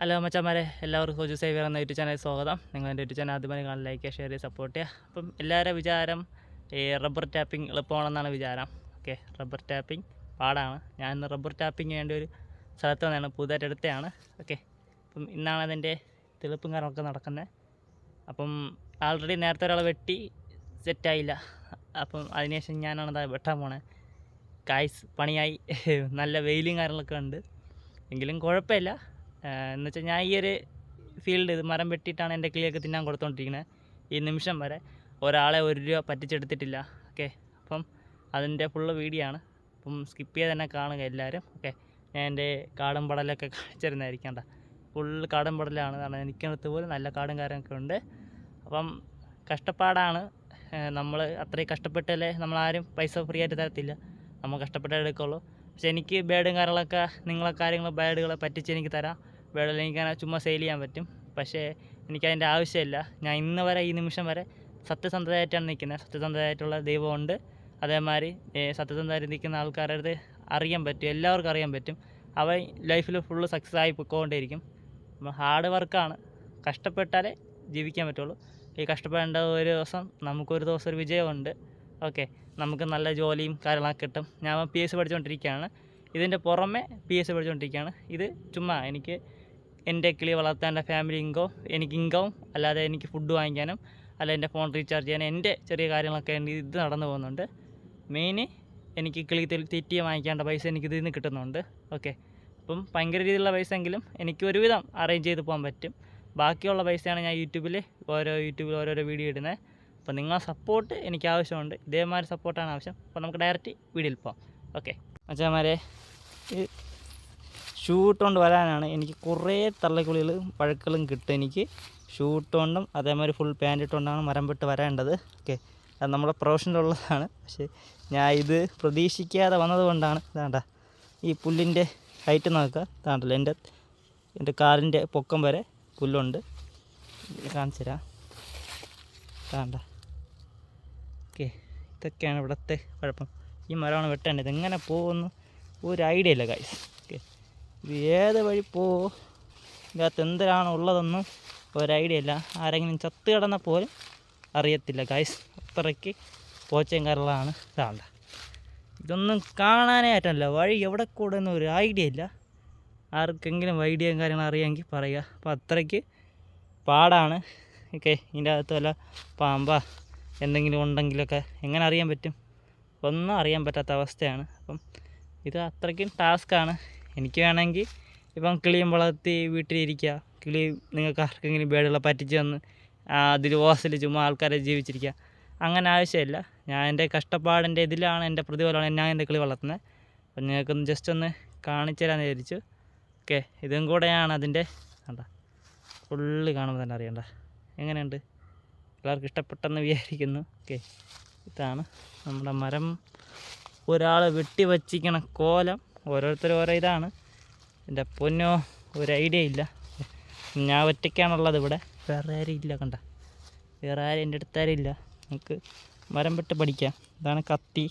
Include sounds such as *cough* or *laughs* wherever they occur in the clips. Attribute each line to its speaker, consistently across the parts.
Speaker 1: Hello മച്ചന്മാരെ. എല്ലാവർക്കും ഹോജു Xavier എന്ന യൂട്യൂബ് ചാനൽ സ്വാഗതം. നിങ്ങൾ എന്റെ യൂട്യൂബ് ചാനൽ ആദ്യമായി കാണാൻ ലൈക്ക് ഷെയർ ചെയ്യുക സപ്പോർട്ട് ചെയ്യുക. അപ്പം എല്ലാവരുടെ വിചാരം ഈ റബ്ബർ ടാപ്പിംഗ് എളുപ്പമാണെന്നാണ് വിചാരം. ഓക്കെ റബ്ബർ ടാപ്പിംഗ് പാടാണ്. ഞാൻ ഇന്ന് റബ്ബർ ടാപ്പിംഗ് വേണ്ട ഒരു സ്ഥലത്ത് വന്നാണ് പുതുതായിട്ട് എടുത്തതാണ്. ഓക്കെ അപ്പം ഇന്നാണ് അതിന്റെ തെളിപ്പും കാര്യങ്ങളൊക്കെ നടക്കുന്നത്. അപ്പം ആൾറെഡി നേരത്തെ ഒരാൾ വെട്ടി സെറ്റായില്ല അപ്പം അതിനുശേഷം ഞാനാണ് വെട്ടാൻ പോണേ. കായ്സ് പണിയായി. *laughs* നല്ല വെയിലും കാര്യങ്ങളൊക്കെ ഉണ്ട്. എങ്കിലും കുഴപ്പമില്ല. എന്ന് വെച്ചാൽ ഞാൻ ഈ ഒരു ഫീൽഡ് ഇത് മരം വെട്ടിയിട്ടാണ് എന്റെ കിളിയൊക്കെ തിന്നാൻ കൊടുത്തോണ്ടിരിക്കുന്നത് ഈ നിമിഷം വരെ ഒരാളെ ഒരു രൂപ പറ്റിച്ചെടുത്തിട്ടില്ല. ഓക്കെ? അപ്പം അതിന്റെ ഫുള്ള് വീഡിയോ ആണ്. അപ്പം സ്കിപ്പ് ചെയ്ത് തന്നെ കാണുക എല്ലാവരും. ഓക്കെ? ഞാൻ എന്റെ കാടും പടലൊക്കെ *laughs* കാണിച്ചിരുന്നായിരിക്കും കേട്ടോ ഫുള്ള് കാടും പടലാണ്. കാരണം എനിക്കടുത്ത് പോലും നല്ല കാടും കാര്യമൊക്കെ ഉണ്ട്. അപ്പം കഷ്ടപ്പാടാണ്. നമ്മൾ അത്രയും കഷ്ടപ്പെട്ടാലേ നമ്മളാരും പൈസ ഫ്രീ ആയിട്ട് തരത്തില്ല. നമ്മൾ കഷ്ടപ്പെട്ടേ എടുക്കുള്ളൂ. പക്ഷെ എനിക്ക് ബേഡും കാര്യങ്ങളൊക്കെ നിങ്ങളെ കാര്യങ്ങൾ ബേഡുകളെ പറ്റിച്ച് എനിക്ക് തരാം. ബേഡിൽ എനിക്ക് അങ്ങനെ ചുമ്മാ സെയിൽ ചെയ്യാൻ പറ്റും. പക്ഷേ എനിക്കതിന്റെ ആവശ്യമില്ല. ഞാൻ ഇന്ന് വരെ ഈ നിമിഷം വരെ സത്യസന്ധതയായിട്ടാണ് നിൽക്കുന്നത്. സത്യസന്ധതയായിട്ടുള്ള ദൈവമുണ്ട്. അതേമാതിരി സത്യസന്ധമായിട്ട് നിൽക്കുന്ന ആൾക്കാരുടെ അടുത്ത് അറിയാൻ പറ്റും. എല്ലാവർക്കും അറിയാൻ പറ്റും. അവ ലൈഫിൽ ഫുള്ള് സക്സസ് ആയി പൊയ്ക്കൊണ്ടിരിക്കും. ഹാർഡ് വർക്കാണ് കഷ്ടപ്പെട്ടാലേ ജീവിക്കാൻ പറ്റുള്ളൂ. ഈ കഷ്ടപ്പെടേണ്ട ഒരു ദിവസം നമുക്കൊരു ദിവസം ഒരു വിജയമുണ്ട്. ഓക്കെ നമുക്ക് നല്ല ജോലിയും കാര്യങ്ങളൊക്കെ കിട്ടും. ഞാൻ പി എസ് സി പഠിച്ചുകൊണ്ടിരിക്കുകയാണ്. ഇതിന്റെ പുറമെ പി എസ് സി പഠിച്ചുകൊണ്ടിരിക്കുകയാണ്. ഇത് ചുമ്മാ എനിക്ക് എന്റെ കിളി വളർത്താൻ എന്റെ ഫാമിലി ഇൻകവും എനിക്ക് ഇൻകവും അല്ലാതെ എനിക്ക് ഫുഡ് വാങ്ങിക്കാനും അല്ല എന്റെ ഫോൺ റീചാർജ് ചെയ്യാനും എന്റെ ചെറിയ കാര്യങ്ങളൊക്കെ ഇത് നടന്നു പോകുന്നുണ്ട്. മെയിൻ എനിക്ക് കിളി തെറ്റിയെ തീറ്റി വാങ്ങിക്കേണ്ട പൈസ എനിക്ക് ഇതിൽ നിന്ന് കിട്ടുന്നുണ്ട്. ഓക്കെ അപ്പം ഭയങ്കര രീതിയിലുള്ള പൈസ എങ്കിലും എനിക്ക് ഒരുവിധം അറേഞ്ച് ചെയ്ത് പോകാൻ പറ്റും. ബാക്കിയുള്ള പൈസയാണ് ഞാൻ യൂട്യൂബിൽ ഓരോ യൂട്യൂബിൽ ഓരോരോ വീഡിയോ ഇടുന്നത് അപ്പോൾ നിങ്ങളുടെ സപ്പോർട്ട് എനിക്ക് ആവശ്യമുണ്ട്. ഇതേമാതിരി സപ്പോർട്ടാണ് ആവശ്യം. അപ്പോൾ നമുക്ക് ഡയറക്റ്റ് വീഡിയോയിൽ പോകാം. ഓക്കെ അച്ഛന്മാരെ ഈ ഷൂട്ട് ഇട്ടുകൊണ്ട് വരാനാണ് എനിക്ക് കുറേ തള്ളക്കുളികൾ പഴുക്കളും കിട്ടും എനിക്ക്. ഷൂ ഇട്ടുകൊണ്ടും അതേമാതിരി ഫുൾ പാന്റ് ഇട്ടുകൊണ്ടാണ് മരം വിട്ട് വരേണ്ടത്. ഓക്കെ. അത് നമ്മുടെ പ്രൊഫഷനിലുള്ളതാണ് പക്ഷേ ഞാൻ ഇത് പ്രതീക്ഷിക്കാതെ വന്നതുകൊണ്ടാണ്. ഇതാണ്ട. ഈ പുല്ലിന്റെ ഹൈറ്റ് നോക്കുക. ഇതാണ്ടല്ലോ. എന്റെ എന്റെ കാലിന്റെ പൊക്കം വരെ പുല്ലുണ്ട്. കാണിച്ചു തരാം. ഇതാണ്ട. ഓക്കെ. ഇതൊക്കെയാണ് ഇവിടുത്തെ കുഴപ്പം. ഈ മരമാണ് വെട്ടേണ്ടത്. എങ്ങനെ പോകുന്നു? ഒരു ഐഡിയ ഇല്ല കായ്സ് ഓക്കെ ഇത് ഏത് വഴി പോവോ ഇതിനകത്ത് എന്തിനാണ് ഉള്ളതെന്നും ഒരു ഐഡിയ ഇല്ല. ആരെങ്കിലും ചത്ത് കിടന്നാൽ പോലും അറിയത്തില്ല ഗൈസ് അത്രയ്ക്ക് പോച്ചയും കരളാണ് താണ്ട ഇതൊന്നും കാണാനേ പറ്റില്ല വഴി എവിടെ കൂടെ ഒരു ഐഡിയ ഇല്ല. ആർക്കെങ്കിലും ഐഡിയയും കാര്യങ്ങളും അറിയാമെങ്കിൽ പറയുക. അപ്പോൾ അത്രയ്ക്ക് പാടാണ്. ഓക്കെ ഇതിന്റെ അകത്ത് വല്ല പാമ്പ എന്തെങ്കിലും ഉണ്ടെങ്കിലൊക്കെ എങ്ങനെ അറിയാൻ പറ്റും? ഒന്നും അറിയാൻ പറ്റാത്ത അവസ്ഥയാണ്. അപ്പം ഇത് അത്രയ്ക്കും ടാസ്ക്കാണ് എനിക്ക് വേണമെങ്കിൽ ഇപ്പം കിളിയും വളർത്തി വീട്ടിലിരിക്കുക. കിളി നിങ്ങൾക്ക് ആർക്കെങ്കിലും ബേഡുകളെ പറ്റിച്ച് വന്ന് അതിൽ ഓസിൽ ചുമ്മാ ആൾക്കാരെ ജീവിച്ചിരിക്കുക. അങ്ങനെ ആവശ്യമില്ല. ഞാൻ എന്റെ കഷ്ടപ്പാടിന്റെ ഇതിലാണ് എന്റെ പ്രതിഫലമാണ് ഞാൻ എന്റെ കിളി വളർത്തുന്നത്. അപ്പം നിങ്ങൾക്കൊന്ന് ജസ്റ്റ് ഒന്ന് കാണിച്ചു തരാമെന്ന് വിചാരിച്ചു. ഓക്കെ ഇതും കൂടെയാണ് അതിന്റെ കണ്ട? ഫുള്ള് കാണുമ്പോൾ തന്നെ അറിയണ്ട. എങ്ങനെയുണ്ട്? എല്ലാവർക്കും ഇഷ്ടപ്പെട്ടെന്ന് വിചാരിക്കുന്നു. ഓക്കെ. ഇതാണ് നമ്മുടെ മരം. ഒരാൾ വെട്ടി വച്ചിക്കണ കോലം. ഓരോരുത്തർ ഓരോ ഇതാണ്. എന്റെ പൊന്നോ ഒരു ഐഡിയ ഇല്ല. ഞാൻ ഒറ്റയ്ക്കാണുള്ളത് ഇവിടെ. വേറെ ആരും ഇല്ല കണ്ട. വേറെ ആരും എന്റെ അടുത്ത് ആരും ഇല്ല. നമുക്ക് മരം വെട്ട് പഠിക്കാം. ഇതാണ് കത്തി.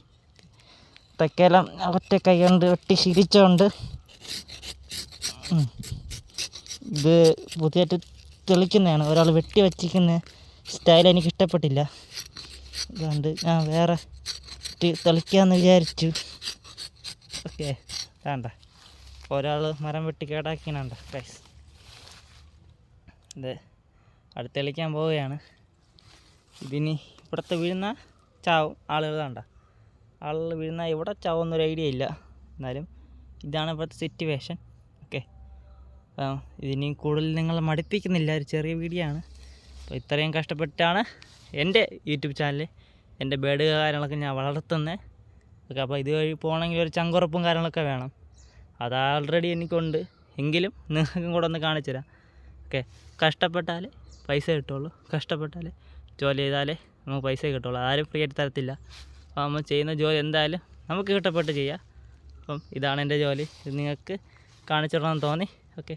Speaker 1: തെക്കെല്ലാം ഒറ്റ കൈ കൊണ്ട് വെട്ടി ശീലിച്ചുകൊണ്ട്. ഇത് പുതിയായിട്ട് തെളിക്കുന്നതാണ്. ഒരാൾ വെട്ടി വച്ചിരിക്കുന്ന സ്റ്റൈൽ എനിക്ക് ഇഷ്ടപ്പെട്ടില്ല. അതുകൊണ്ട് ഞാൻ വേറെ തെളിക്കാമെന്ന് വിചാരിച്ചു. ഓക്കെ വേണ്ട ഒരാൾ മരം വെട്ടി കേടാക്കിനുണ്ട് ഗൈസ് ഇത് അടുത്ത് തെളിക്കാൻ പോവുകയാണ്. ഇതിനി ഇവിടുത്തെ വീഴുന്ന ചാവും ആളുകൾ വേണ്ട ആളുകൾ വീഴുന്ന ഇവിടെ ചാവുന്നൊരു ഐഡിയ ഇല്ല. എന്നാലും ഇതാണ് ഇവിടുത്തെ സിറ്റുവേഷൻ ഓക്കെ. ഇതിനി കൂടുതൽ നിങ്ങൾ മടുപ്പിക്കുന്നില്ല. ഒരു ചെറിയ വീഡിയോ ആണ്. അപ്പോൾ ഇത്രയും കഷ്ടപ്പെട്ടാണ് എന്റെ യൂട്യൂബ് ചാനൽ എന്റെ ബേഡ് കാര്യങ്ങളൊക്കെ ഞാൻ വളർത്തുന്നത് ഓക്കെ അപ്പോൾ ഇതുവഴി പോകണമെങ്കിൽ ഒരു ചങ്കുറപ്പും കാര്യങ്ങളൊക്കെ വേണം. അത് ആൾറെഡി എനിക്കുണ്ട്. എങ്കിലും നിങ്ങൾക്കും കൂടെ ഒന്ന് കാണിച്ചു തരാം. ഓക്കെ കഷ്ടപ്പെട്ടാൽ പൈസ കിട്ടുള്ളൂ. കഷ്ടപ്പെട്ടാൽ ജോലി ചെയ്താലേ നമുക്ക് പൈസ കിട്ടുള്ളൂ. ആരും ഫ്രീ ആയിട്ട് തരത്തില്ല. അപ്പോൾ നമ്മൾ ചെയ്യുന്ന ജോലി എന്തായാലും നമുക്ക് ഇഷ്ടപ്പെട്ട് ചെയ്യാം. അപ്പം ഇതാണ് എന്റെ ജോലി. ഇത് നിങ്ങൾക്ക് കാണിച്ചിടണമെന്ന് തോന്നി. ഓക്കെ.